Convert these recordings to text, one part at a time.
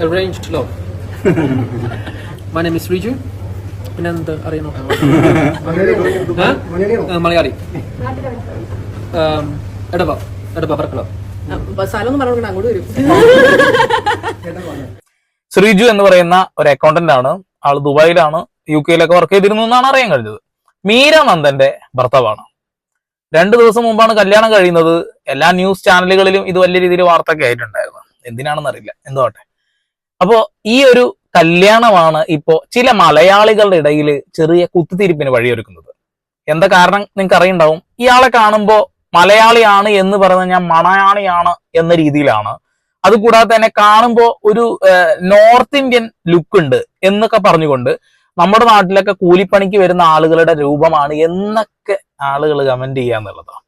arranged love. My name is Riju. പിന്നെ എന്ത് അറിയണോ മലയാളി. എടവ. എടവ വരും. ശ്രീജു എന്ന് പറയുന്ന ഒരു അക്കൗണ്ടന്റ് ആണ്. ആൾ ദുബായിലാണ് യു കെയിലൊക്കെ വർക്ക് ചെയ്തിരുന്നു എന്നാണ് അറിയാൻ കഴിഞ്ഞത്. മീര നന്ദന്റെ ഭർത്താവാണ്. രണ്ടു ദിവസം മുമ്പാണ് കല്യാണം കഴിയുന്നത്. എല്ലാ ന്യൂസ് ചാനലുകളിലും ഇത് വലിയ രീതിയിൽ വാർത്തയൊക്കെ ആയിട്ടുണ്ടായിരുന്നു. എന്തിനാണെന്ന് അറിയില്ല എന്തോട്ടെ അപ്പോ ഈ ഒരു കല്യാണമാണ് ഇപ്പോ ചില മലയാളികളുടെ ഇടയിൽ ചെറിയ കുത്തിത്തിരിപ്പിന് വഴിയൊരുക്കുന്നത്. എന്താ കാരണം നിങ്ങൾക്ക് അറിയുണ്ടാവും? ഇയാളെ കാണുമ്പോൾ മലയാളിയാണ് എന്ന് പറയുന്നത് ഞാൻ മണയാളിയാണ് എന്ന രീതിയിലാണ്. അതുകൂടാതെ തന്നെ കാണുമ്പോൾ ഒരു നോർത്ത് ഇന്ത്യൻ ലുക്ക് ഉണ്ട് എന്നൊക്കെ പറഞ്ഞുകൊണ്ട് നമ്മുടെ നാട്ടിലൊക്കെ കൂലിപ്പണിക്ക് വരുന്ന ആളുകളുടെ രൂപമാണ് എന്നൊക്കെ ആളുകൾ കമന്റ് ചെയ്യുക എന്നുള്ളതാണ്.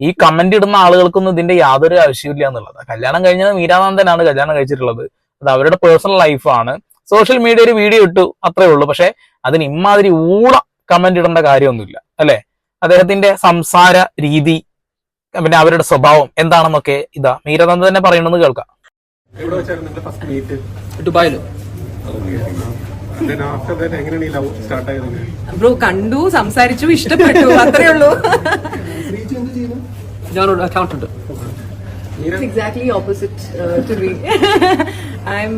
ഈ കമന്റ് ഇടുന്ന ആളുകൾക്കൊന്നും ഇതിന്റെ യാതൊരു ആവശ്യമില്ല എന്നുള്ളതാണ്. കല്യാണം കഴിഞ്ഞത് മീരാനന്ദനാണ് കല്യാണം കഴിച്ചിട്ടുള്ളത്. അത് അവരുടെ പേഴ്സണൽ ലൈഫാണ് സോഷ്യൽ മീഡിയയിൽ ഒരു വീഡിയോ ഇട്ടു അത്രേ ഉള്ളൂ. പക്ഷെ അതിന് ഇമാതിരി ഊള കമന്റ് ഇടേണ്ട കാര്യമൊന്നുമില്ല. അല്ലെ? അദ്ദേഹത്തിന്റെ സംസാര രീതി പിന്നെ അവരുടെ സ്വഭാവം എന്താണെന്നൊക്കെ ഇതാ മീര തന്നെ പറയണമെന്ന് കേൾക്കാം. ബ്രോ കണ്ടു സംസാരിച്ചു ഇഷ്ടപ്പെട്ടു അത്രേ ഉള്ളൂ. ഞാനൊരു accountant exactly opposite to I am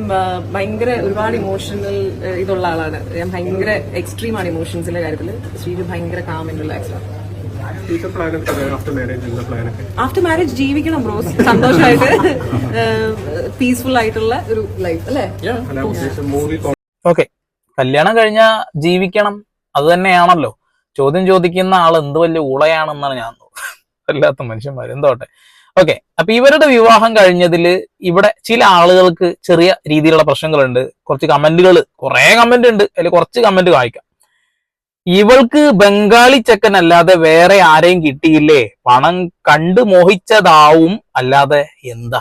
ഭയങ്കര ഒരുപാട് ഇമോഷണൽ ഇതുള്ള ആളാണ്. ഞാൻ ഭയങ്കര എക്സ്ട്രീം ആണ് ഇമോഷൻസിന്റെ കാര്യത്തിൽ ശ്രീജു ഭയങ്കര കാം ആൻഡ് റിലാക്സ് ആണ്. ആഫ്റ്റർ മാരേജ് ഉള്ള പ്ലാൻ ആഫ്റ്റർ മാരേജ് ജീവിക്കണം ബ്രോസ് സന്തോഷമായിട്ട് പീസ്ഫുൾ ആയിട്ടുള്ള ഒരു ലൈഫ് അല്ലേ? അല്ല ഓക്കെ കല്യാണം കഴിഞ്ഞാ ജീവിക്കണം. അത് തന്നെയാണല്ലോ. ചോദ്യം ചോദിക്കുന്ന ആൾ എന്ത് വലിയ ഊളയാണെന്നാണ് ഞാൻ അല്ലാത്ത മനുഷ്യന്മാർ എന്തോട്ടെ? ഓക്കെ അപ്പൊ ഇവരുടെ വിവാഹം കഴിഞ്ഞതിൽ ഇവിടെ ചില ആളുകൾക്ക് ചെറിയ രീതിയിലുള്ള പ്രശ്നങ്ങളുണ്ട്. കുറച്ച് കമന്റുകൾ കുറെ കമന്റ് ഉണ്ട് അതിൽ കുറച്ച് കമന്റ് വായിക്കാം. ഇവൾക്ക് ബംഗാളി ചെക്കൻ അല്ലാതെ വേറെ ആരെയും കിട്ടിയില്ലേ? പണം കണ്ടു മോഹിച്ചതാവും. അല്ലാതെ എന്താ?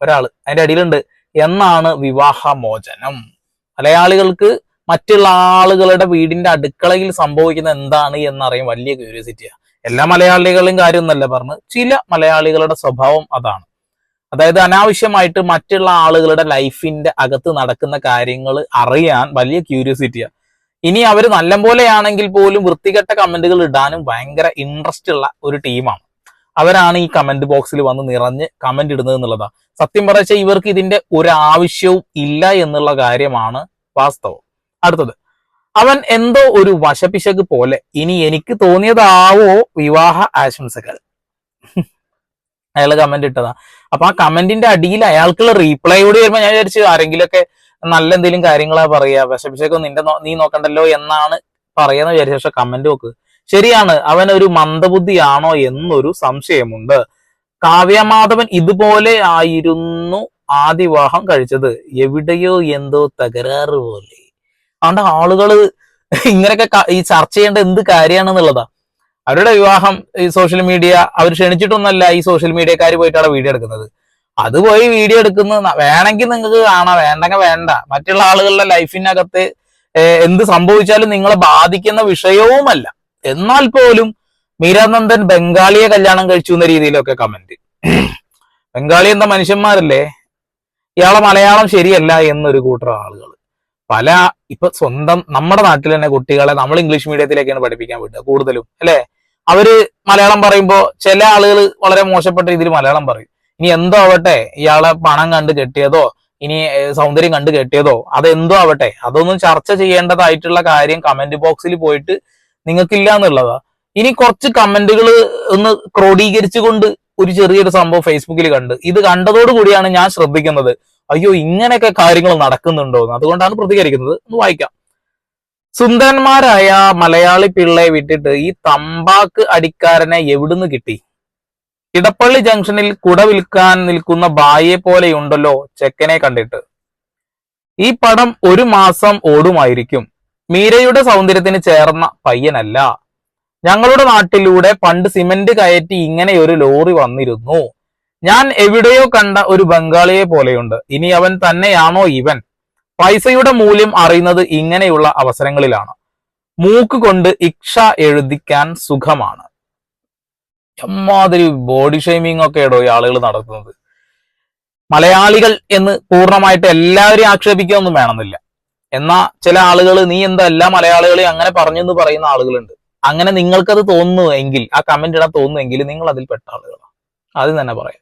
ഒരാൾ അതിന്റെ അടിയിലുണ്ട്. എന്നാണ് വിവാഹ മോചനം മലയാളികൾക്ക് മറ്റുള്ള ആളുകളുടെ വീടിന്റെ അടുക്കളയിൽ സംഭവിക്കുന്ന എന്താണ് എന്നറിയാൻ വലിയ ക്യൂരിയോസിറ്റിയാണ് എല്ലാ മലയാളികളും കാര്യം എന്നല്ല പറഞ്ഞ് ചില മലയാളികളുടെ സ്വഭാവം അതാണ്. അതായത് അനാവശ്യമായിട്ട് മറ്റുള്ള ആളുകളുടെ ലൈഫിന്റെ അകത്ത് നടക്കുന്ന കാര്യങ്ങൾ അറിയാൻ വലിയ ക്യൂരിയോസിറ്റിയാണ് ഇനി അവർ നല്ലപോലെയാണെങ്കിൽ പോലും വൃത്തികെട്ട കമന്റുകൾ ഇടാനും ഭയങ്കര ഇൻട്രസ്റ്റ് ഉള്ള ഒരു ടീമാണ് അവരാണ് ഈ കമന്റ് ബോക്സിൽ വന്ന് നിറഞ്ഞ് കമന്റ് ഇടുന്നത് എന്നുള്ളതാണ് സത്യം പറഞ്ഞാൽ ഇവർക്ക് ഇതിന്റെ ഒരു ആവശ്യവും ഇല്ല എന്നുള്ള കാര്യമാണ് വാസ്തവം. അടുത്തത്. അവൻ എന്തോ ഒരു വശപിശക് പോലെ ഇനി എനിക്ക് തോന്നിയതാവോ വിവാഹ ആശംസകൾ? അയാൾ കമന്റ് ഇട്ടതാ. അപ്പൊ ആ കമന്റിന്റെ അടിയിൽ അയാൾക്കുള്ള റീപ്ലൈ കൂടി വരുമ്പോ ഞാൻ വിചാരിച്ചു ആരെങ്കിലുമൊക്കെ നല്ല എന്തെങ്കിലും കാര്യങ്ങളാ പറയാ. വശപിശക് നിന്റെ നീ നോക്കണ്ടല്ലോ എന്നാണ് പറയാന്ന് വിചാരിച്ചു പക്ഷെ കമന്റ് നോക്ക്. ശരിയാണ് അവൻ ഒരു മന്ദബുദ്ധിയാണോ എന്നൊരു സംശയമുണ്ട്. കാവ്യമാധവൻ ഇതുപോലെ ആയിരുന്നു ആദ്യ വിവാഹം കഴിച്ചത്. എവിടെയോ എന്തോ തകരാറ് പോലെ. അതുകൊണ്ട് ആളുകൾ ഇങ്ങനെയൊക്കെ ഈ ചർച്ച ചെയ്യേണ്ട എന്ത് കാര്യമാണെന്നുള്ളതാ. അവരുടെ വിവാഹം ഈ സോഷ്യൽ മീഡിയ അവർ ക്ഷണിച്ചിട്ടൊന്നല്ല ഈ സോഷ്യൽ മീഡിയക്കാർ പോയിട്ടാണ് വീഡിയോ എടുക്കുന്നത്. അത് പോയി വീഡിയോ എടുക്കുന്നത് വേണമെങ്കിൽ നിങ്ങൾക്ക് കാണാം. വേണ്ടെങ്കിൽ വേണ്ട. മറ്റുള്ള ആളുകളുടെ ലൈഫിനകത്ത് എന്ത് സംഭവിച്ചാലും നിങ്ങളെ ബാധിക്കുന്ന വിഷയവുമല്ല. എന്നാൽ പോലും മീരാനന്ദൻ ബംഗാളിയെ കല്യാണം കഴിച്ചു എന്ന രീതിയിലൊക്കെ കമന്റ് ബംഗാളി എന്താ മനുഷ്യന്മാരല്ലേ? ഇയാളെ മലയാളം ശരിയല്ല എന്നൊരു കൂട്ടർ ആളുകൾ പല ഇപ്പൊ സ്വന്തം നമ്മുടെ നാട്ടിൽ തന്നെ കുട്ടികളെ നമ്മൾ ഇംഗ്ലീഷ് മീഡിയത്തിലേക്കാണ് പഠിപ്പിക്കാൻ വിടുക കൂടുതലും അല്ലെ? അവർ മലയാളം പറയുമ്പോൾ ചില ആളുകൾ വളരെ മോശപ്പെട്ട രീതിയിൽ മലയാളം പറയും. ഇനി എന്തോ ആവട്ടെ ഇയാളെ പണം കണ്ട് കെട്ടിയതോ ഇനി സൗന്ദര്യം കണ്ട് കെട്ടിയതോ അതെന്തോ ആവട്ടെ അതൊന്നും ചർച്ച ചെയ്യേണ്ടതായിട്ടുള്ള കാര്യം കമന്റ് ബോക്സിൽ പോയിട്ട് നിങ്ങൾക്കില്ല എന്നുള്ളതാ. ഇനി കുറച്ച് കമന്റുകൾ ഒന്ന് ക്രോഡീകരിച്ചുകൊണ്ട് ഒരു ചെറിയൊരു സംഭവം ഫേസ്ബുക്കിൽ കണ്ട്. ഇത് കണ്ടതോടുകൂടിയാണ് ഞാൻ ശ്രദ്ധിക്കുന്നത്. അയ്യോ ഇങ്ങനെയൊക്കെ കാര്യങ്ങൾ നടക്കുന്നുണ്ടോ എന്ന്. അതുകൊണ്ടാണ് പ്രതികരിക്കുന്നത്. ഒന്ന് വായിക്കാം. സുന്ദരന്മാരായ മലയാളി പിള്ളയെ വിട്ടിട്ട് ഈ തമ്പാക്ക് അടിക്കാരനെ എവിടുന്ന് കിട്ടി? ഇടപ്പള്ളി ജംഗ്ഷനിൽ കുട വിൽക്കാൻ നിൽക്കുന്ന ബായെ പോലെയുണ്ടല്ലോ ചെക്കനെ കണ്ടിട്ട്. ഈ പടം ഒരു മാസം ഓടുമായിരിക്കും. മീരയുടെ സൗന്ദര്യത്തിന് ചേർന്ന പയ്യനല്ല. ഞങ്ങളുടെ നാട്ടിലൂടെ പണ്ട് സിമന്റ് കയറ്റി ഇങ്ങനെ ഒരു ലോറി വന്നിരുന്നു. ഞാൻ എവിടെയോ കണ്ട ഒരു ബംഗാളിയെ പോലെയുണ്ട്. ഇനി അവൻ തന്നെയാണോ ഇവൻ? പൈസയുടെ മൂല്യം അറിയുന്നത് ഇങ്ങനെയുള്ള അവസരങ്ങളിലാണ്. മൂക്ക് കൊണ്ട് ഇക്ഷ എഴുതിക്കാൻ സുഖമാണ്. എമ്മാതിരി ബോഡി ഷെയ്മിങ് ഒക്കെ ഇടോ ഈ ആളുകൾ നടത്തുന്നത്. മലയാളികൾ എന്ന് പൂർണമായിട്ട് എല്ലാവരെയും ആക്ഷേപിക്കൊന്നും വേണമെന്നില്ല. എന്നാ ചില ആളുകൾ നീ എന്താ എല്ലാ മലയാളികളെയും അങ്ങനെ പറഞ്ഞെന്ന് പറയുന്ന ആളുകളുണ്ട്. അങ്ങനെ നിങ്ങൾക്കത് തോന്നുന്നു എങ്കിൽ ആ കമന്റ് ഇടാൻ തോന്നുമെങ്കിൽ നിങ്ങൾ അതിൽ പെട്ട ആളുകളാണ് ആദ്യം തന്നെ പറയാം.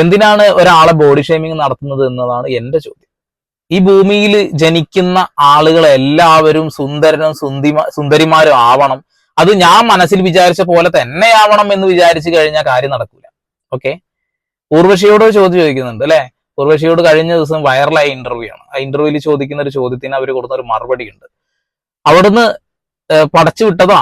എന്തിനാണ് ഒരാളെ ബോഡി ഷേമിംഗ് നടത്തുന്നത് എന്നതാണ് എന്റെ ചോദ്യം. ഈ ഭൂമിയിൽ ജനിക്കുന്ന ആളുകൾ എല്ലാവരും സുന്ദരനും സുന്ദിമ സുന്ദരിമാരും ആവണം. അത് ഞാൻ മനസ്സിൽ വിചാരിച്ച പോലെ തന്നെ ആവണം എന്ന് വിചാരിച്ചു കഴിഞ്ഞാൽ കാര്യം നടക്കൂല. ഓക്കെ ഉർവശിയോട് ചോദ്യം ചോദിക്കുന്നുണ്ട് അല്ലെ? ഉർവശിയോട് കഴിഞ്ഞ ദിവസം വൈറലായ ഇന്റർവ്യൂ ആണ്. ആ ഇന്റർവ്യൂവിൽ ചോദിക്കുന്ന ഒരു ചോദ്യത്തിന് അവർ കൊടുക്കുന്ന ഒരു മറുപടി ഉണ്ട്. അവിടുന്ന് പടച്ചു വിട്ടതാ.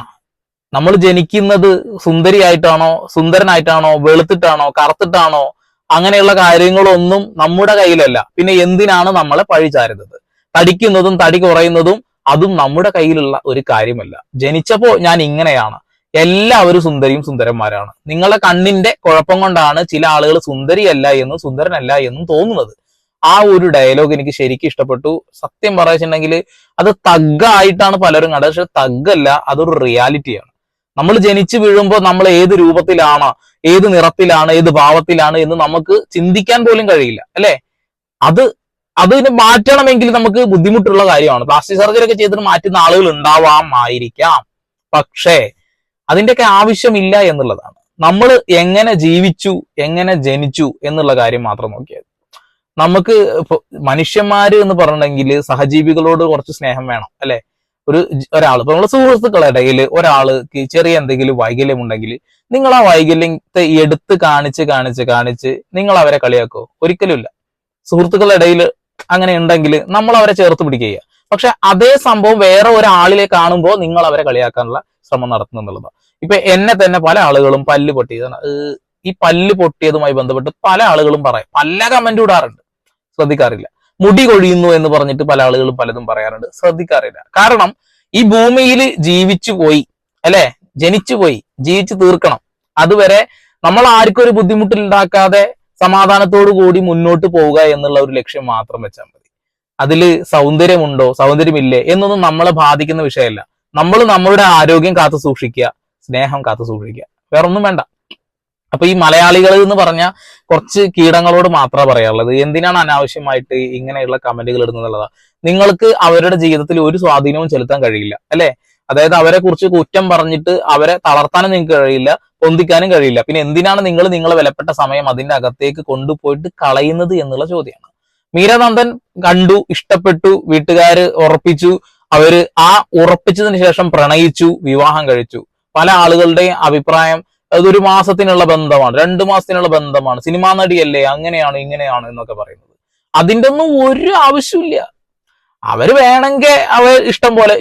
നമ്മൾ ജനിക്കുന്നത് സുന്ദരിയായിട്ടാണോ സുന്ദരനായിട്ടാണോ വെളുത്തിട്ടാണോ കറുത്തിട്ടാണോ അങ്ങനെയുള്ള കാര്യങ്ങളൊന്നും നമ്മുടെ കയ്യിലല്ല. പിന്നെ എന്തിനാണ് നമ്മളെ പഴിചാരുന്നത് തടിക്കുന്നതും തടി കുറയുന്നതും അതും നമ്മുടെ കയ്യിലുള്ള ഒരു കാര്യമല്ല. ജനിച്ചപ്പോ ഞാൻ ഇങ്ങനെയാണ്. എല്ലാവരും സുന്ദരിയും സുന്ദരന്മാരാണ്. നിങ്ങളുടെ കണ്ണിന്റെ കുഴപ്പം കൊണ്ടാണ് ചില ആളുകൾ സുന്ദരിയല്ല എന്നും സുന്ദരനല്ല എന്നും തോന്നുന്നത്. ആ ഒരു ഡയലോഗ് എനിക്ക് ശരിക്കും ഇഷ്ടപ്പെട്ടു. സത്യം പറയുന്നുണ്ടെങ്കിൽ അത് തഗ്ഗായിട്ടാണ് പലരും കണ്ടത്. പക്ഷെ തഗ്ഗല്ല അതൊരു റിയാലിറ്റിയാണ് നമ്മൾ ജനിച്ചു വീഴുമ്പോൾ നമ്മൾ ഏത് രൂപത്തിലാണ് ഏത് നിറത്തിലാണ് ഏത് ഭാവത്തിലാണ് എന്ന് നമുക്ക് ചിന്തിക്കാൻ പോലും കഴിയില്ല അല്ലെ? അത് അതിന് മാറ്റണമെങ്കിൽ നമുക്ക് ബുദ്ധിമുട്ടുള്ള കാര്യമാണ്. പ്ലാസ്റ്റിക് സർജറി ഒക്കെ ചെയ്തിട്ട് മാറ്റുന്ന ആളുകൾ ഉണ്ടാവാമായിരിക്കാം പക്ഷേ അതിന്റെയൊക്കെ ആവശ്യമില്ല എന്നുള്ളതാണ്. നമ്മൾ എങ്ങനെ ജീവിച്ചു എങ്ങനെ ജനിച്ചു എന്നുള്ള കാര്യം മാത്രം നോക്കിയാൽ നമുക്ക് മനുഷ്യന്മാര് എന്ന് പറഞ്ഞിട്ടുണ്ടെങ്കിൽ സഹജീവികളോട് കുറച്ച് സ്നേഹം വേണം അല്ലെ? ഒരു ഒരാൾ ഇപ്പൊ നമ്മുടെ സുഹൃത്തുക്കളുടെ ഇടയിൽ ഒരാൾക്ക് ചെറിയ എന്തെങ്കിലും വൈകല്യം ഉണ്ടെങ്കിൽ നിങ്ങൾ ആ വൈകല്യത്തെ എടുത്ത് കാണിച്ച് കാണിച്ച് കാണിച്ച് നിങ്ങൾ അവരെ കളിയാക്കോ? ഒരിക്കലുമില്ല. സുഹൃത്തുക്കളുടെ ഇടയിൽ അങ്ങനെ ഉണ്ടെങ്കിൽ നമ്മൾ അവരെ ചേർത്ത് പിടിക്കുക. പക്ഷെ അതേ സംഭവം വേറെ ഒരാളിലെ കാണുമ്പോൾ നിങ്ങൾ അവരെ കളിയാക്കാനുള്ള ശ്രമം നടത്തുന്നു എന്നുള്ളതാണ്. ഇപ്പൊ എന്നെ തന്നെ പല ആളുകളും പല്ല് പൊട്ടിയതാണ്. ഈ പല്ല് പൊട്ടിയതുമായി ബന്ധപ്പെട്ട് പല ആളുകളും പറയും. പല കമന്റ് ഇടാറുണ്ട്. ശ്രദ്ധിക്കാറില്ല. മുടി കൊഴിയുന്നു എന്ന് പറഞ്ഞിട്ട് പല ആളുകളും പലതും പറയാറുണ്ട്. ശ്രദ്ധിക്കാറില്ല. കാരണം ഈ ഭൂമിയിൽ ജീവിച്ചു പോയി അല്ലെ? ജനിച്ചു പോയി ജീവിച്ചു തീർക്കണം. അതുവരെ നമ്മൾ ആർക്കും ഒരു ബുദ്ധിമുട്ടിലുണ്ടാക്കാതെ സമാധാനത്തോടു കൂടി മുന്നോട്ട് പോവുക എന്നുള്ള ഒരു ലക്ഷ്യം മാത്രം വെച്ചാൽ മതി. അതിൽ സൗന്ദര്യമുണ്ടോ സൗന്ദര്യമില്ലേ എന്നൊന്നും നമ്മളെ ബാധിക്കുന്ന വിഷയമല്ല. നമ്മൾ നമ്മളുടെ ആരോഗ്യം കാത്തു സൂക്ഷിക്കുക സ്നേഹം കാത്തു സൂക്ഷിക്കുക വേറൊന്നും വേണ്ട. അപ്പൊ ഈ മലയാളികൾ എന്ന് പറഞ്ഞ കുറച്ച് കീടങ്ങളോട് മാത്രമേ പറയാനുള്ളത്. എന്തിനാണ് അനാവശ്യമായിട്ട് ഇങ്ങനെയുള്ള കമന്റുകൾ ഇടുന്നതുള്ളതാ നിങ്ങൾക്ക് അവരുടെ ജീവിതത്തിൽ ഒരു സ്വാധീനവും ചെലുത്താൻ കഴിയില്ല അല്ലെ? അതായത് അവരെ കുറിച്ച് കുറ്റം പറഞ്ഞിട്ട് അവരെ തളർത്താനും നിങ്ങൾക്ക് കഴിയില്ല പൊന്തിക്കാനും കഴിയില്ല. പിന്നെ എന്തിനാണ് നിങ്ങൾ നിങ്ങളെ വിലപ്പെട്ട സമയം അതിന്റെ അകത്തേക്ക് കൊണ്ടുപോയിട്ട് കളയുന്നത് എന്നുള്ള ചോദ്യമാണ്. മീരാനന്ദൻ കണ്ടു ഇഷ്ടപ്പെട്ടു വീട്ടുകാര് ഉറപ്പിച്ചു. അവർ ആ ഉറപ്പിച്ചതിന് ശേഷം പ്രണയിച്ചു വിവാഹം കഴിച്ചു. പല ആളുകളുടെയും അഭിപ്രായം അതൊരു മാസത്തിനുള്ള ബന്ധമാണ് രണ്ടു മാസത്തിനുള്ള ബന്ധമാണ്. സിനിമാ നടിയല്ലേ അങ്ങനെയാണ് ഇങ്ങനെയാണ് എന്നൊക്കെ പറയുന്നത്. അതിന്റെ ഒന്നും ഒരു ആവശ്യമില്ല അവർ വേണമെങ്കിൽ അവർ ഇഷ്ടം പോലെ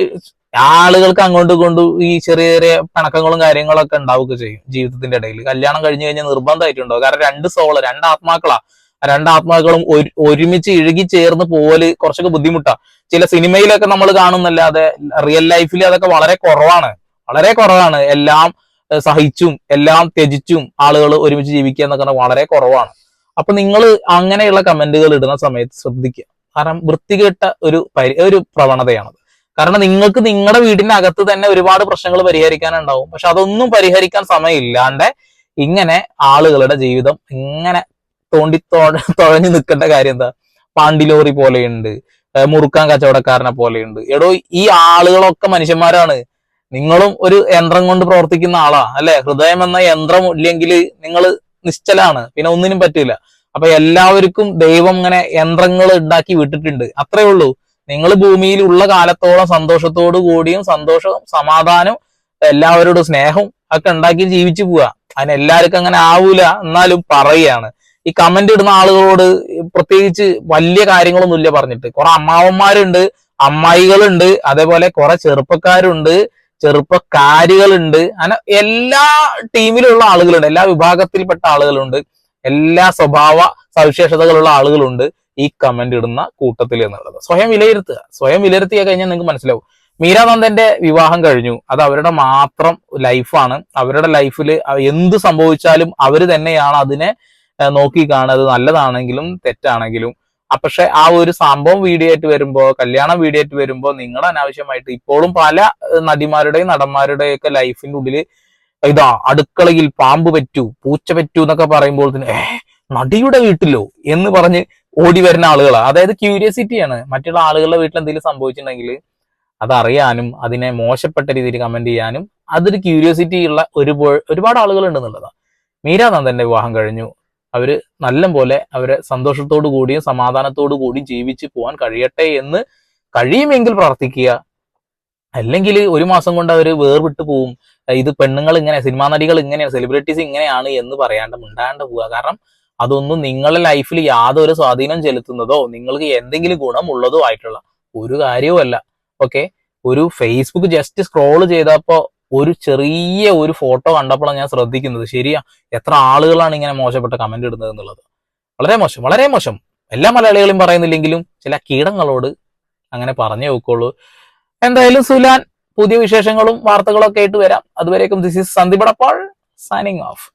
ആളുകൾക്ക് അങ്ങോട്ടും ഇങ്ങോട്ടും ഈ ചെറിയ ചെറിയ പിണക്കങ്ങളും കാര്യങ്ങളൊക്കെ ഉണ്ടാവുക ചെയ്യും ജീവിതത്തിന്റെ ഇടയിൽ. കല്യാണം കഴിഞ്ഞു കഴിഞ്ഞാൽ നിർബന്ധമായിട്ടുണ്ടാവും കാരണം രണ്ട് സോൾ രണ്ട് ആത്മാക്കളാ. രണ്ട് ആത്മാക്കളും ഒരുമിച്ച് ഇഴുകി ചേർന്ന് പോൽ കുറച്ചൊക്കെ ബുദ്ധിമുട്ടാ. ചില സിനിമയിലൊക്കെ നമ്മൾ കാണുന്നല്ലാതെ റിയൽ ലൈഫിൽ അതൊക്കെ വളരെ കുറവാണ്. വളരെ കുറവാണ്. എല്ലാം സഹിച്ചും എല്ലാം ത്യജിച്ചും ആളുകൾ ഒരുമിച്ച് ജീവിക്കുക എന്നൊക്കെ വളരെ കുറവാണ്. അപ്പൊ നിങ്ങൾ അങ്ങനെയുള്ള കമന്റുകൾ ഇടുന്ന സമയത്ത് ശ്രദ്ധിക്കുക. കാരണം വൃത്തികെട്ട ഒരു ഒരു പ്രവണതയാണത്. കാരണം നിങ്ങൾക്ക് നിങ്ങളുടെ വീടിന്റെ തന്നെ ഒരുപാട് പ്രശ്നങ്ങൾ പരിഹരിക്കാനുണ്ടാവും. പക്ഷെ അതൊന്നും പരിഹരിക്കാൻ സമയമില്ലാണ്ട് ഇങ്ങനെ ആളുകളുടെ ജീവിതം ഇങ്ങനെ തോണ്ടി തുഴഞ്ഞു നിൽക്കേണ്ട കാര്യം എന്താ? പാണ്ടിലോറി പോലെയുണ്ട്. മുറുക്കാൻ കച്ചവടക്കാരനെ പോലെയുണ്ട്. എടോ ഈ ആളുകളൊക്കെ മനുഷ്യന്മാരാണ്. നിങ്ങളും ഒരു യന്ത്രം കൊണ്ട് പ്രവർത്തിക്കുന്ന ആളാ അല്ലെ? ഹൃദയം എന്ന യന്ത്രം ഇല്ലെങ്കിൽ നിങ്ങൾ നിശ്ചലാണ് പിന്നെ ഒന്നിനും പറ്റില്ല അപ്പൊ എല്ലാവർക്കും ദൈവം ഇങ്ങനെ യന്ത്രങ്ങൾ ഉണ്ടാക്കി വിട്ടിട്ടുണ്ട്. അത്രേ ഉള്ളൂ. നിങ്ങൾ ഭൂമിയിൽ ഉള്ള കാലത്തോളം സന്തോഷത്തോടു കൂടിയും സന്തോഷവും സമാധാനം എല്ലാവരോടും സ്നേഹവും ഒക്കെ ഉണ്ടാക്കി ജീവിച്ചു പോവുക. അതിന് എല്ലാവർക്കും അങ്ങനെ ആവൂല എന്നാലും പറയുകയാണ്. ഈ കമന്റ് ഇടുന്ന ആളുകളോട് പ്രത്യേകിച്ച് വലിയ കാര്യങ്ങളൊന്നുമില്ല പറഞ്ഞിട്ട്. കുറെ അമ്മാവന്മാരുണ്ട് അമ്മായികളുണ്ട് അതേപോലെ കുറെ ചെറുപ്പക്കാരുണ്ട്. ചെറുപ്പക്കാരികളുണ്ട്. അങ്ങനെ എല്ലാ ടീമിലുള്ള ആളുകളുണ്ട്. എല്ലാ വിഭാഗത്തിൽപ്പെട്ട ആളുകളുണ്ട്. എല്ലാ സ്വഭാവ സവിശേഷതകളുള്ള ആളുകളുണ്ട് ഈ കമന്റ് ഇടുന്ന കൂട്ടത്തിൽ എന്നുള്ളത്. സ്വയം വിലയിരുത്തുക. സ്വയം വിലയിരുത്തിയ കഴിഞ്ഞാൽ നിങ്ങൾക്ക് മനസ്സിലാവും. മീരാനന്ദന്റെ വിവാഹം കഴിഞ്ഞു. അത് അവരുടെ മാത്രം ലൈഫാണ്. അവരുടെ ലൈഫിൽ എന്ത് സംഭവിച്ചാലും അവർ തന്നെയാണ് അതിനെ നോക്കി കാണുന്നത്. നല്ലതാണെങ്കിലും തെറ്റാണെങ്കിലും. പക്ഷെ ആ ഒരു സംഭവം വീഡിയോ ആയിട്ട് വരുമ്പോ കല്യാണം വീഡിയോ ആയിട്ട് വരുമ്പോ നിങ്ങൾ അനാവശ്യമായിട്ട് ഇപ്പോഴും പല നടിമാരുടെയും നടന്മാരുടെയും ഒക്കെ ലൈഫിന്റെ ഉള്ളിൽ ഇതാ അടുക്കളയിൽ പാമ്പ് പറ്റൂ പൂച്ച പറ്റൂ എന്നൊക്കെ പറയുമ്പോൾ തന്നെ നടിയുടെ വീട്ടിലോ എന്ന് പറഞ്ഞ് ഓടി വരുന്ന ആളുകളാണ് അതായത് ക്യൂരിയോസിറ്റിയാണ് മറ്റുള്ള ആളുകളുടെ വീട്ടിൽ എന്തെങ്കിലും സംഭവിച്ചിട്ടുണ്ടെങ്കിൽ അതറിയാനും അതിനെ മോശപ്പെട്ട രീതിയിൽ കമന്റ് ചെയ്യാനും അതൊരു ക്യൂരിയോസിറ്റി ഉള്ള ഒരു ഒരുപാട് ആളുകൾ ഉണ്ടെന്നുള്ളതാണ് മീരാനന്ദന്റെ വിവാഹം കഴിഞ്ഞു. അവർ നല്ല പോലെ അവരെ സന്തോഷത്തോടു കൂടിയും സമാധാനത്തോടു കൂടിയും ജീവിച്ചു പോകാൻ കഴിയട്ടെ എന്ന് കഴിയുമെങ്കിൽ പ്രാർത്ഥിക്കുക. അല്ലെങ്കിൽ ഒരു മാസം കൊണ്ട് അവർ വേർവിട്ട് പോവും. ഇത് പെണ്ണുങ്ങൾ ഇങ്ങനെ സിനിമാ നടികൾ ഇങ്ങനെയാണ് സെലിബ്രിറ്റീസ് ഇങ്ങനെയാണ് എന്ന് പറയാണ്ട് മിണ്ടാണ്ട് പോവുക. കാരണം അതൊന്നും നിങ്ങളുടെ ലൈഫിൽ യാതൊരു സ്വാധീനം ചെലുത്തുന്നതോ നിങ്ങൾക്ക് എന്തെങ്കിലും ഗുണമുള്ളതോ ആയിട്ടുള്ള ഒരു കാര്യവുമല്ല. ഓക്കെ ഒരു ഫേസ്ബുക്ക് ജസ്റ്റ് സ്ക്രോൾ ചെയ്തപ്പോ ഒരു ചെറിയ ഒരു ഫോട്ടോ കണ്ടപ്പോഴാണ് ഞാൻ ശ്രദ്ധിക്കുന്നത്. ശരിയാ എത്ര ആളുകളാണ് ഇങ്ങനെ മോശപ്പെട്ട കമന്റ് ഇടുന്നത് എന്നുള്ളത്. വളരെ മോശം വളരെ മോശം. എല്ലാ മലയാളികളും പറയുന്നില്ലെങ്കിലും ചില കീടങ്ങളോട് അങ്ങനെ പറഞ്ഞേ നോക്കുള്ളൂ എന്തായാലും സുലാൻ പുതിയ വിശേഷങ്ങളും വാർത്തകളൊക്കെ ആയിട്ട് വരാം. അതുവരേക്കും this is Sandeep Adappal signing off